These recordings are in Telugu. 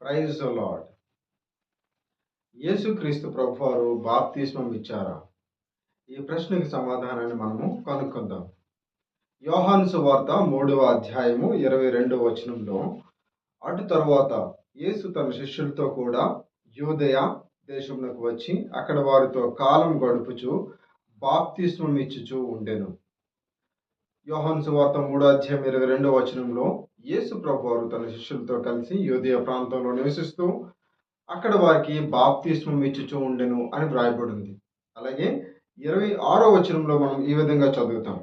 ప్రైజ్ లాడ్ యేసుక్రీస్తు ప్రభు వారు బాప్తిస్మం ఇచ్చారా? ఈ ప్రశ్నకి సమాధానాన్ని మనము కనుక్కుందాం. యోహాను సువార్త మూడవ అధ్యాయము ఇరవై రెండవ వచనంలో అటు తరువాత యేసు తన శిష్యులతో కూడా యూదయ దేశంలోకి వచ్చి అక్కడ వారితో కాలం గడుపుచు బాప్తిస్మం ఇచ్చుచూ ఉండెను. యోహాను సువార్త మూడో అధ్యాయం ఇరవై రెండవ వచనంలో యేసు ప్రభువారు తన శిష్యులతో కలిసి యోదయ ప్రాంతంలో నివసిస్తూ అక్కడ వారికి బాప్తిస్మం ఇచ్చుచూ ఉండెను అని వ్రాయబడింది. అలాగే ఇరవై ఆరో వచనంలో మనం ఈ విధంగా చదువుతాం.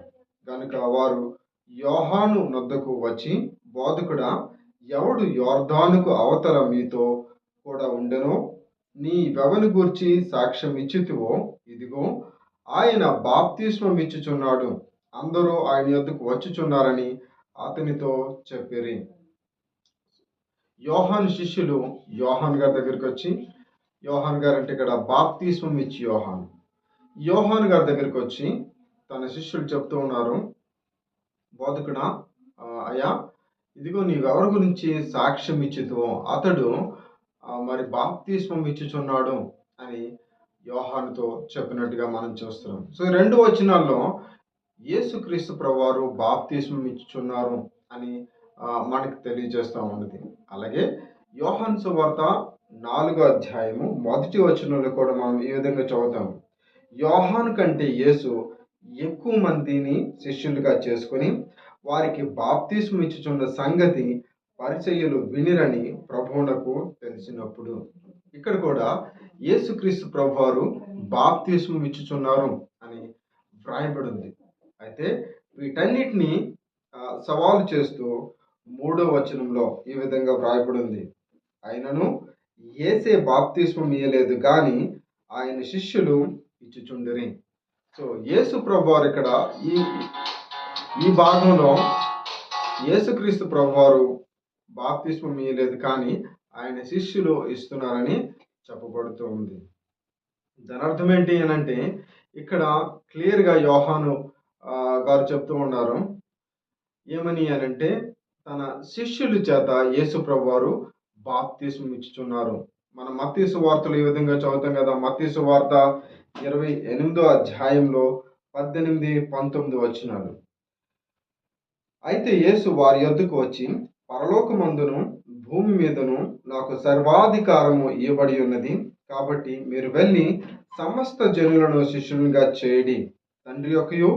కనుక వారు యోహాను నొద్దకు వచ్చి బోధకుడా ఎవడు యోర్ధానుకు అవతల మీతో కూడా ఉండెనో? నీ వెవని గూర్చి సాక్ష్యం ఇచ్చితివో? ఇదిగో ఆయన బాప్తిస్మం ఇచ్చుచున్నాడు. అందరూ ఆయన యొద్దకు వచ్చుచున్నారని అతనితో చెప్పిరి. యోహాన్ శిష్యులు యోహాన్ గారి దగ్గరికి వచ్చి యోహాన్ గారు అంటే ఇక్కడ బాప్తీస్వం ఇచ్చి యోహాన్. యోహాన్ గారి దగ్గరికి వచ్చి తన శిష్యులు చెప్తూ ఉన్నారు బోధకుడా అయ్యా ఇదిగో నీవెవరి గురించి సాక్ష్యం ఇచ్చితో అతడు మరి బాప్తీస్వం ఇచ్చుచున్నాడు అని యోహానుతో చెప్పినట్టుగా మనం చూస్తున్నాం. సో రెండు వచనాల్లో యేసుక్రీస్తు ప్రభువారు బాప్తీసం ఇచ్చుచున్నారు అని మనకు తెలియజేస్తూ ఉన్నది. అలాగే యోహాన్ సువార్త నాలుగో అధ్యాయము మొదటి వచనంలో కూడా మనం ఈ విధంగా చదువుతాము యోహాన్ కంటే యేసు ఎక్కువ మందిని శిష్యులుగా చేసుకొని వారికి బాప్తీసం ఇచ్చుచున్న సంగతి పరిచయులు వినిరని ప్రభువునకు తెలిసినప్పుడు ఇక్కడ కూడా యేసుక్రీస్తు ప్రభువారు బాప్తీసం ఇచ్చుచున్నారు అని వ్రాయబడి ఉంది అయితే వీటన్నిటిని సవాలు చేస్తూ మూడో వచనంలో ఈ విధంగా వ్రాయబడి ఉంది ఆయనను ఏసే బాప్తిస్మం ఇయ్యలేదు కానీ ఆయన శిష్యులు ఇచ్చుచుండిరి. సో యేసు ప్రభువారు ఇక్కడ ఈ ఈ భాగంలో యేసుక్రీస్తు ప్రభువారు బాప్తిస్మం ఇయ్యలేదు కానీ ఆయన శిష్యులు ఇస్తున్నారని చెప్పబడుతూ ఉంది. దాని అర్థం ఏంటి అని అంటే ఇక్కడ క్లియర్గా యోహాను గారు చెప్తూ ఉన్నారు. ఏమని అని అంటే తన శిష్యుల చేత యేసు ప్రభువారు బాప్తీసం ఇచ్చుచున్నారు మన మత్తీసు వార్తలు ఈ విధంగా చదువుతాం కదా మత్తీసు వార్త ఇరవై ఎనిమిదో అధ్యాయంలో పద్దెనిమిది పంతొమ్మిది వచ్చినాడు అయితే యేసు వారి యొద్దకు వచ్చి పరలోకమందును భూమి మీదను నాకు సర్వాధికారము ఇవ్వబడి ఉన్నది. కాబట్టి మీరు వెళ్ళి సమస్త జనులను శిష్యునిగా చేయడి తండ్రి యొక్కయు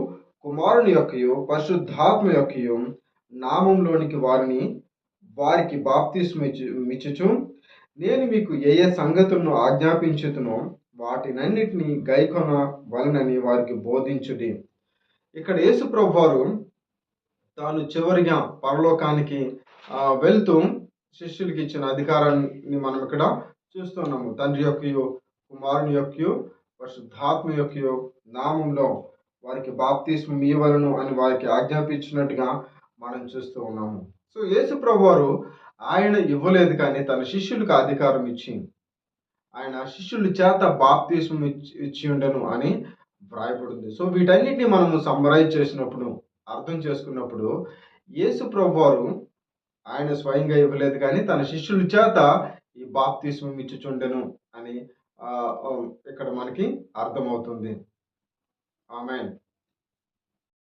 కుమారుని యొక్కయు పరిశుద్ధాత్మ యొక్కయు నామంలోనికి వారిని వారికి బాప్తిస్మిచ్చు నేను మీకు ఏ ఏ సంగతులను ఆజ్ఞాపించుతునో వాటినన్నిటినీ గైకొన వలనని వారికి బోధించుడి. ఇక్కడ యేసు ప్రభువారు తాను చివరిగా పరలోకానికి వెళ్తూ శిష్యులకి ఇచ్చిన అధికారాన్ని మనం ఇక్కడ చూస్తున్నాము. తండ్రి యొక్క కుమారుని యొక్కయు పరిశుద్ధాత్మ యొక్క నామంలో వారికి బాప్తిస్మం ఇవ్వలను అని వారికి ఆజ్ఞాపించినట్టుగా మనం చూస్తూ ఉన్నాము. సో యేసు ప్రభువారు ఆయన ఇవ్వలేదు కానీ తన శిష్యులకు అధికారం ఇచ్చి ఆయన శిష్యుల చేత బాప్తిస్మం ఇచ్చి ఉండను అని వ్రాయబడింది. సో వీటన్నిటిని మనము సమరైజ్ చేసినప్పుడు అర్థం చేసుకున్నప్పుడు యేసు ప్రభువారు ఆయన స్వయంగా ఇవ్వలేదు కానీ తన శిష్యుల చేత ఈ బాప్తిస్మం ఇచ్చుచుండెను అని ఇక్కడ మనకి అర్థమవుతుంది. Amen.